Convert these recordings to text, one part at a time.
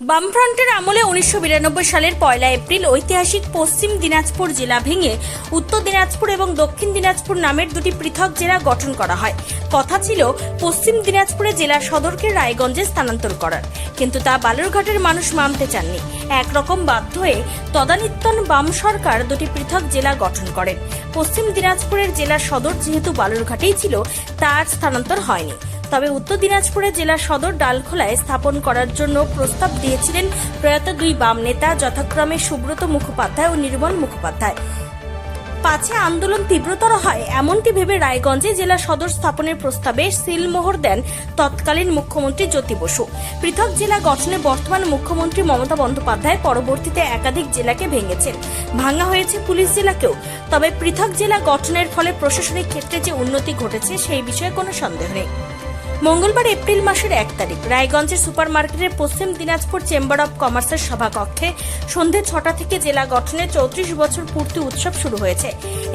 বামফ্রন্টের আমলে উনিশশো বিরানব্বই সালের পয়লা এপ্রিল ঐতিহাসিক পশ্চিম দিনাজপুর জেলা ভেঙে উত্তর দিনাজপুর এবং দক্ষিণ দিনাজপুর নামের দুটি পৃথক জেলা গঠন করা হয়। কথা ছিল পশ্চিম দিনাজপুরে জেলা সদরকে রায়গঞ্জে স্থানান্তর করার। কিন্তু তা বালুরঘাটের মানুষ মানতে চাননি। একরকম বাধ্য হয়ে তদানীন্তন বাম সরকার দুটি পৃথক জেলা গঠন করেন। পশ্চিম দিনাজপুরের জেলা সদর যেহেতু বালুরঘাটেই ছিল, তার স্থানান্তর হয়নি। তবে উত্তর দিনাজপুরে জেলা সদর ডালখোলায় স্থাপন করার জন্য প্রস্তাব দিয়েছিলেন প্রয়াত দুই বাম নেতা, যথাক্রমে সুব্রত মুখোপাধ্যায় ও নির্মল মুখোপাধ্যায়। পাছে আন্দোলন তীব্রতর হয়, এমনটি ভেবে রায়গঞ্জে জেলা সদর স্থাপনের প্রস্তাবে সিলমোহর দেন তৎকালীন মুখ্যমন্ত্রী জ্যোতি বসু। পৃথক জেলা গঠনে বর্তমান মুখ্যমন্ত্রী মমতা বন্দ্যোপাধ্যায় পরবর্তীতে একাধিক জেলাকে ভেঙেছেন। ভাঙা হয়েছে পুলিশ জেলাকেও। তবে পৃথক জেলা গঠনের ফলে প্রশাসনিক ক্ষেত্রে যে উন্নতি ঘটেছে সেই বিষয়ে কোনো সন্দেহ নেই। মঙ্গলবার এপ্রিল মাসের এক তারিখ, রায়গঞ্জের সুপার মার্কেটের পশ্চিম দিনাজপুর চেম্বার অব কমার্সের সভাকক্ষে সন্ধে ছটা থেকে জেলা গঠনের চৌত্রিশ বছর পূর্তি উৎসব শুরু হয়েছে।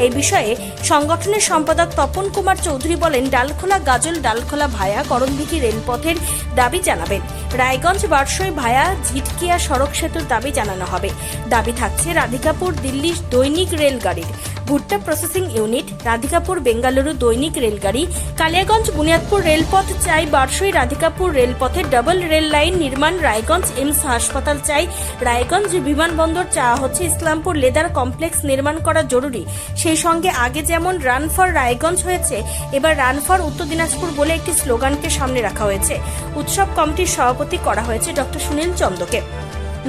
এই বিষয়ে সংগঠনের সম্পাদক তপন কুমার চৌধুরী বলেন, ডালখোলা গাজল, ডালখোলা ভায়া করণদিঘি রেলপথের দাবি জানাবেন। রায়গঞ্জ বারসই ভায়া, ঝিটকিয়া সড়ক সেতুর দাবি জানানো হবে। দাবি থাকছে, রাধিকাপুর দিল্লি দৈনিক রেলগাড়ির। ভুট্টা প্রসেসিং ইউনিট, রাধিকাপুর বেঙ্গালুরু দৈনিক রেলগাড়ি, কালিয়াগঞ্জ বুনিয়াদপুর রেলপথ চাই, বারসই রাধিকাপুর রেলপথে ডাবল রেল লাইন নির্মাণ, রায়গঞ্জ এমস হাসপাতাল চাই, রায়গঞ্জ বিমানবন্দর চাওয়া হচ্ছে ইসলামপুর লেদার কমপ্লেক্স নির্মাণ করা জরুরি। সেই সঙ্গে আগে যেমন রান ফর রায়গঞ্জ হয়েছে, এবার রান ফর উত্তর দিনাজপুর বলে একটি স্লোগানকে সামনে রাখা হয়েছে। উৎসব কমিটির সভাপতি করা হয়েছে ডক্টর সুনীল চন্দকে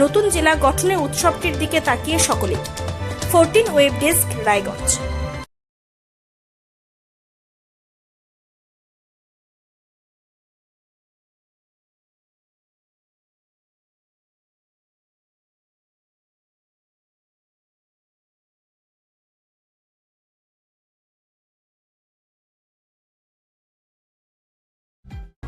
নতুন জেলা গঠনে উৎসবটির দিকে তাকিয়ে সকলে ফোরটিন ওয়েব ডেস্ক রায়গঞ্জ।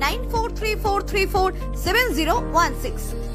9434347016.